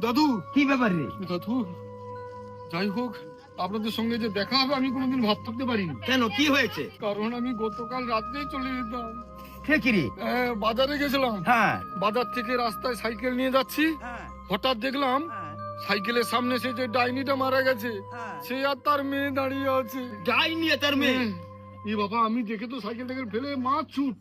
দাদু! কি ব্যাপার রে? দাদু যাই হোক আপনাদের সঙ্গে যে দেখা হবে আমি কোনোদিন ভাব থাকতে পারিনি। কেন কি হয়েছে? কারণ আমি গতকাল রাত্রেই চলে যেতাম। হ্যাঁ, বাজারে গেছিলাম। হ্যাঁ। বাজার থেকে রাস্তায় সাইকেল নিয়ে যাচ্ছি। হ্যাঁ, হঠাৎ দেখলাম সাইকেলের সামনে সে যে ডাইনিটা মারা গেছে। সে আর তার মেয়ে দাঁড়িয়ে আছে। যাই নিয়ে তার মেয়ে? এ বাবা আমি দেখে তো সাইকেল টাইকেল ফেলে মা ছুট।